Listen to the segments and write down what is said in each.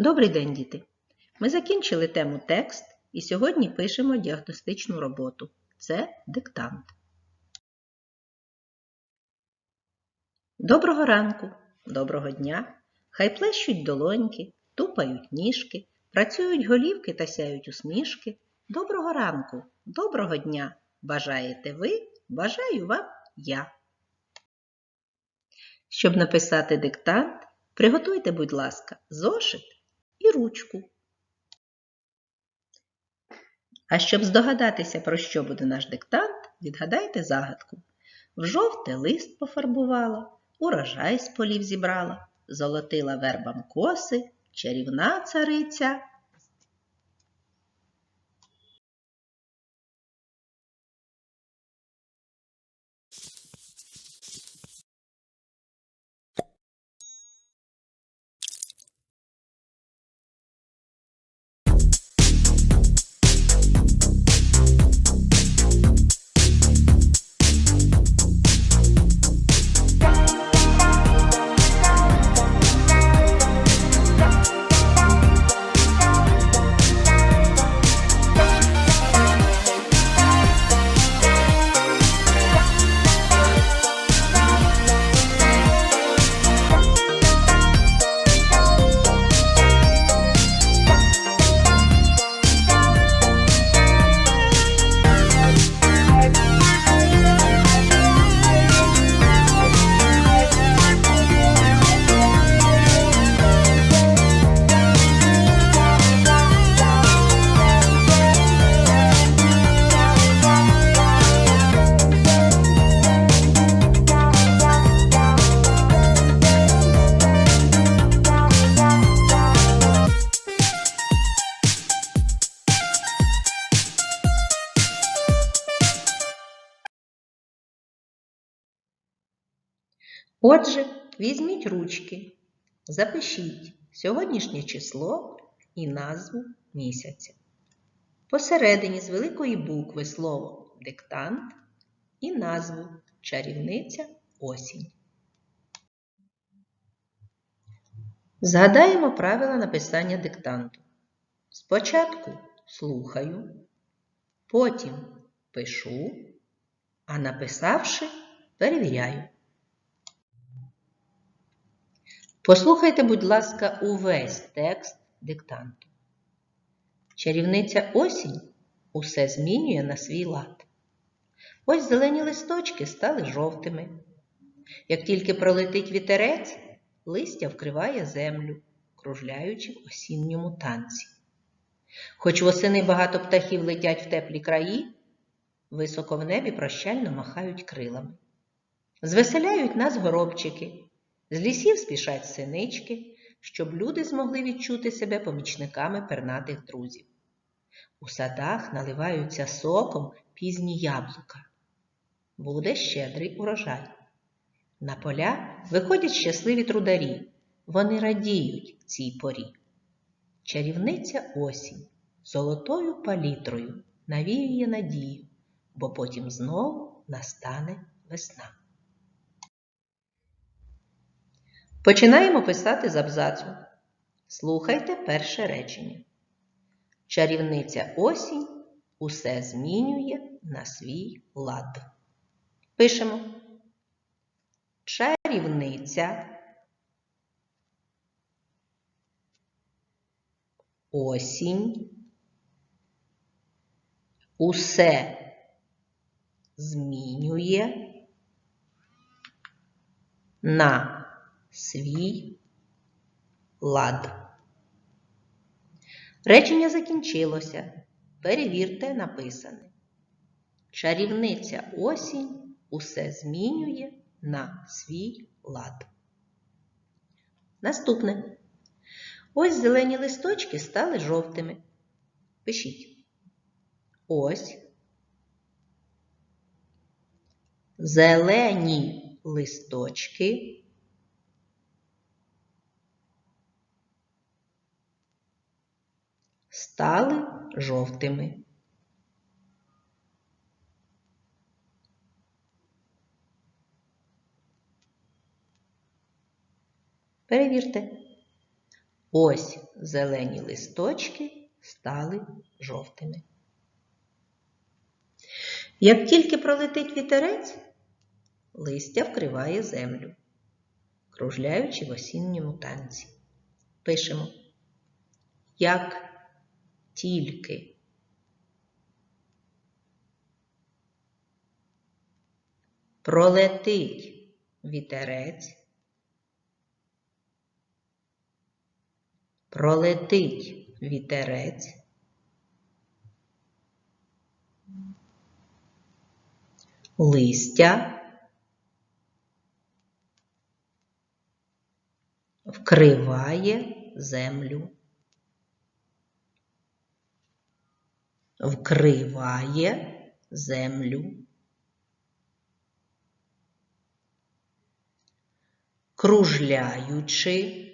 Добрий день, діти! Ми закінчили тему текст і сьогодні пишемо діагностичну роботу. Це диктант. Доброго ранку, доброго дня! Хай плещуть долоньки, тупають ніжки, працюють голівки та сяють усмішки. Доброго ранку, доброго дня! Бажаєте ви, бажаю вам я. Щоб написати диктант, приготуйте, будь ласка, зошит і ручку. А щоб здогадатися, про що буде наш диктант, відгадайте загадку. В жовте лист пофарбувала, урожай з полів зібрала, золотила вербам коси, чарівна цариця. Отже, візьміть ручки, запишіть сьогоднішнє число і назву місяця. Посередині з великої букви слово диктант і назву чарівниця осінь. Згадаємо правила написання диктанту. Спочатку слухаю, потім пишу, а написавши, перевіряю. Послухайте, будь ласка, увесь текст диктанту. Чарівниця осінь усе змінює на свій лад. Ось зелені листочки стали жовтими. Як тільки пролетить вітерець, листя вкриває землю, кружляючи в осінньому танці. Хоч восени багато птахів летять в теплі краї, високо в небі прощально махають крилами. Звеселяють нас горобчики. З лісів спішать синички, щоб люди змогли відчути себе помічниками пернатих друзів. У садах наливаються соком пізні яблука. Буде щедрий урожай. На поля виходять щасливі трударі. Вони радіють цій порі. Чарівниця осінь золотою палітрою навіює надію, бо потім знову настане весна. Починаємо писати з абзацу. Слухайте перше речення. Чарівниця осінь усе змінює на свій лад. Пишемо. Чарівниця. Осінь. Усе змінює на свій лад. Речення закінчилося. Перевірте написане. Чарівниця осінь усе змінює на свій лад. Наступне. Ось зелені листочки стали жовтими. Пишіть. Ось. Зелені листочки стали жовтими. Перевірте. Ось зелені листочки стали жовтими. Як тільки пролетить вітерець, листя вкриває землю, кружляючи в осінньому танці. Пишемо. Як тільки. Пролетить вітерець, пролетить вітерець, листя. Вкриває землю. Вкриває землю. Кружляючи,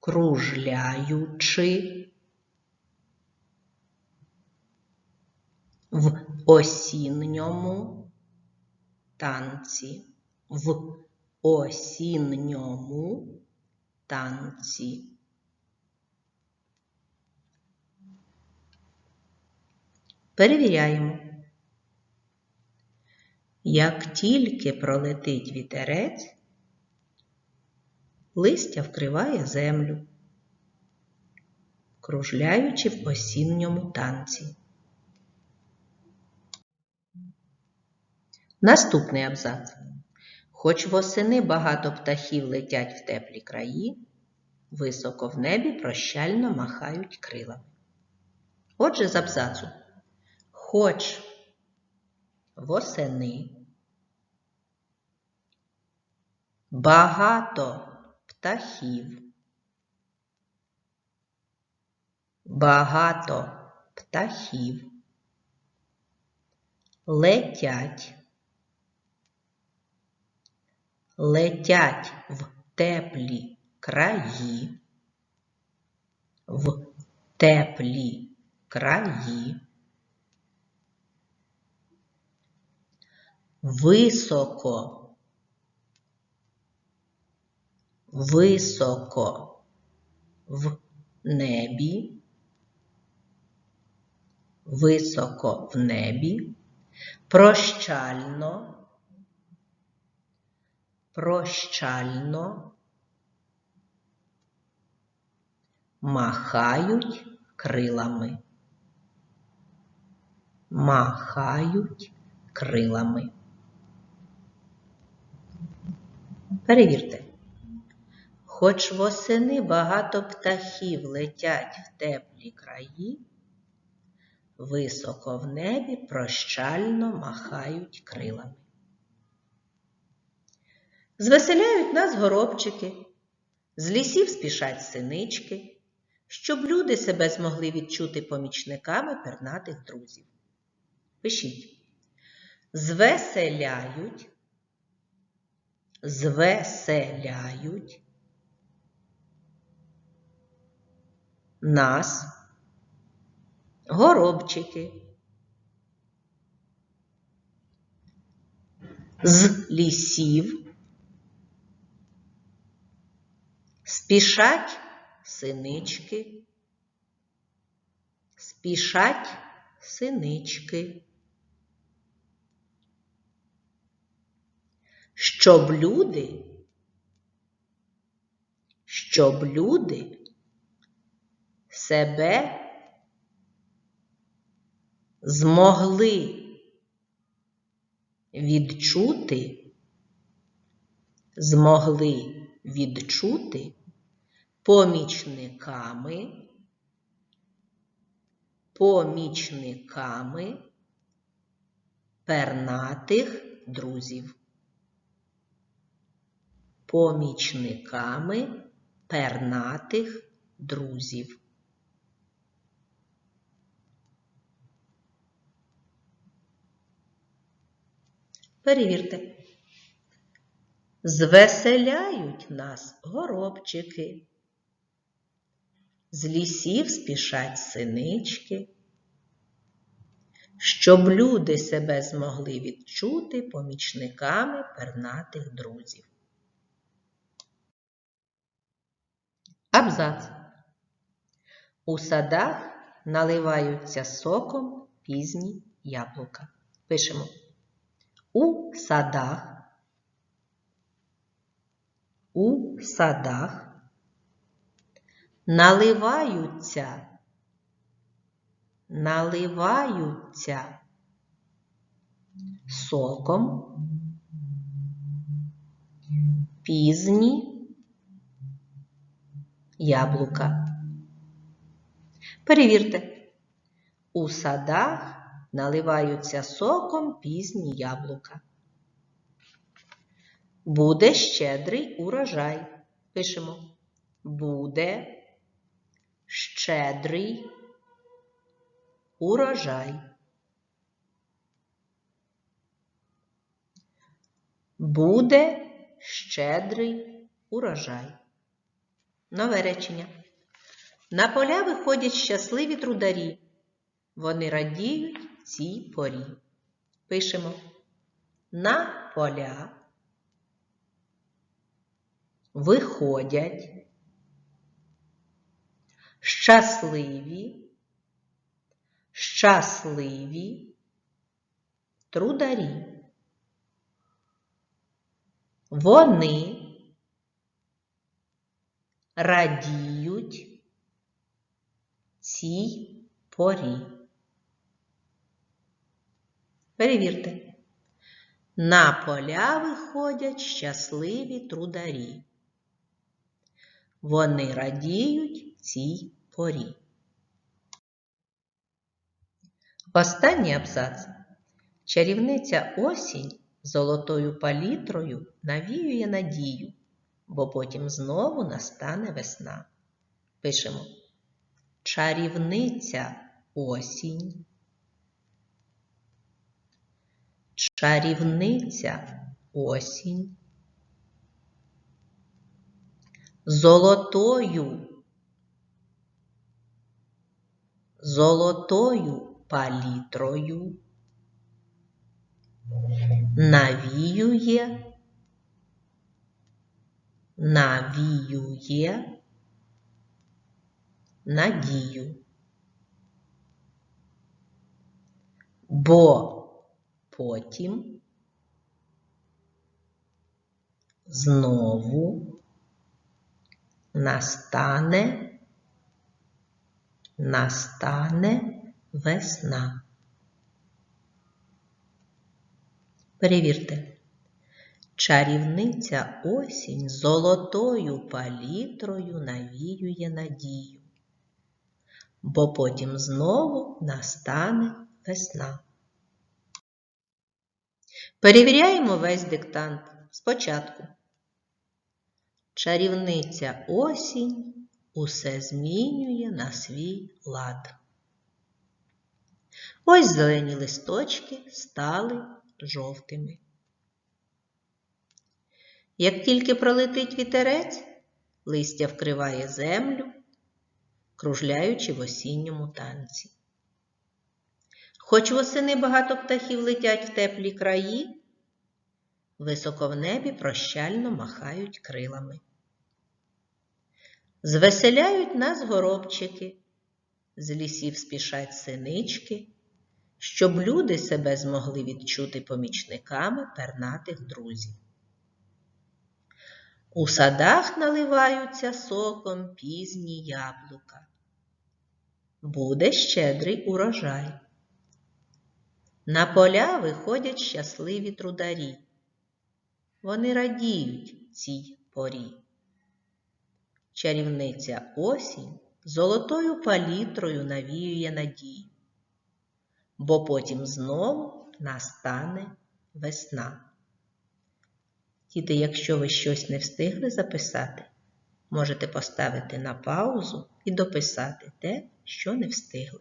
кружляючи в осінньому танці, в осінньому танці. Перевіряємо. Як тільки пролетить вітерець, листя вкриває землю, кружляючи в осінньому танці. Наступний абзац. Хоч восени багато птахів летять в теплі краї, високо в небі прощально махають крилами. Отже, з абзацу. Хоч восени. Багато птахів, багато птахів. Летять, летять в теплі краї, в теплі краї. Високо, високо в небі, високо в небі, прощально, прощально. Махають крилами, махають крилами. Перевірте. Хоч восени багато птахів летять в теплі краї, високо в небі прощально махають крилами. Звеселяють нас горобчики, з лісів спішать синички, щоб люди себе змогли відчути помічниками пернатих друзів. Пишіть. Звеселяють звеселяють нас горобчики з лісів спішать синички, спішать синички. Щоб люди, щоб люди себе змогли відчути, змогли відчути помічниками, помічниками пернатих друзів помічниками пернатих друзів. Перевірте. Звеселяють нас горобчики, з лісів спішать синички, щоб люди себе змогли відчути помічниками пернатих друзів. Абзац. У садах наливаються соком пізні яблука. Пишемо. У садах. У садах наливаються. Наливаються соком пізні яблука. Перевірте. У садах наливаються соком пізні яблука. Буде щедрий урожай. Пишемо. Буде щедрий урожай. Буде щедрий урожай. Нове речення. На поля виходять щасливі трударі. Вони радіють цій порі. Пишемо на поля виходять щасливі, щасливі трударі. Вони радіють цій порі. Перевірте. На поля виходять щасливі трударі. Вони радіють цій порі. Останній абзац. Чарівниця осінь золотою палітрою навіює надію, бо потім знову настане весна. Пишемо Чарівниця осінь. Чарівниця осінь. Золотою. Золотою палітрою навіює, навіює надію. Бо потім знову настане, настане весна. Перевірте. Чарівниця осінь золотою палітрою навіює надію, бо потім знову настане весна. Перевіряємо весь диктант спочатку. Чарівниця осінь усе змінює на свій лад. Ось зелені листочки стали жовтими. Як тільки пролетить вітерець, листя вкриває землю, кружляючи в осінньому танці. Хоч восени багато птахів летять в теплі краї, високо в небі прощально махають крилами. Звеселяють нас горобчики, з лісів спішать синички, щоб люди себе змогли відчути помічниками пернатих друзів. У садах наливаються соком пізні яблука. Буде щедрий урожай. На поля виходять щасливі трударі. Вони радіють цій порі. Чарівниця осінь золотою палітрою навіює надію, бо потім знову настане весна. Діти, якщо ви щось не встигли записати, можете поставити на паузу і дописати те, що не встигли.